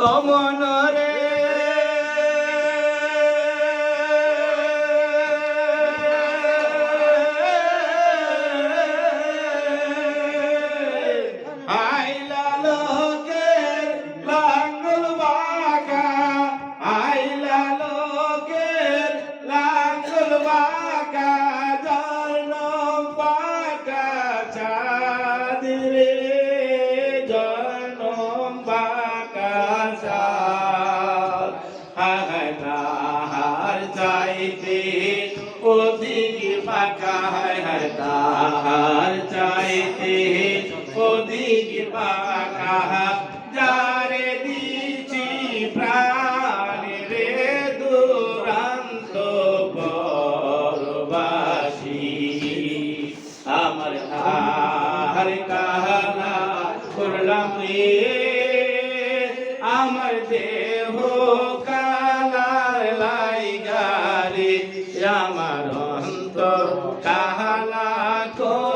Oh, my, not it. তাহার চাইতে অধিক হায় তাহার চাইতে অধিক যারে দিছি প্রাণ রে দুরান্ত পরবাসী। আমার তাহার করলাম আমার দেহ আমার অন্তর কাহালা কর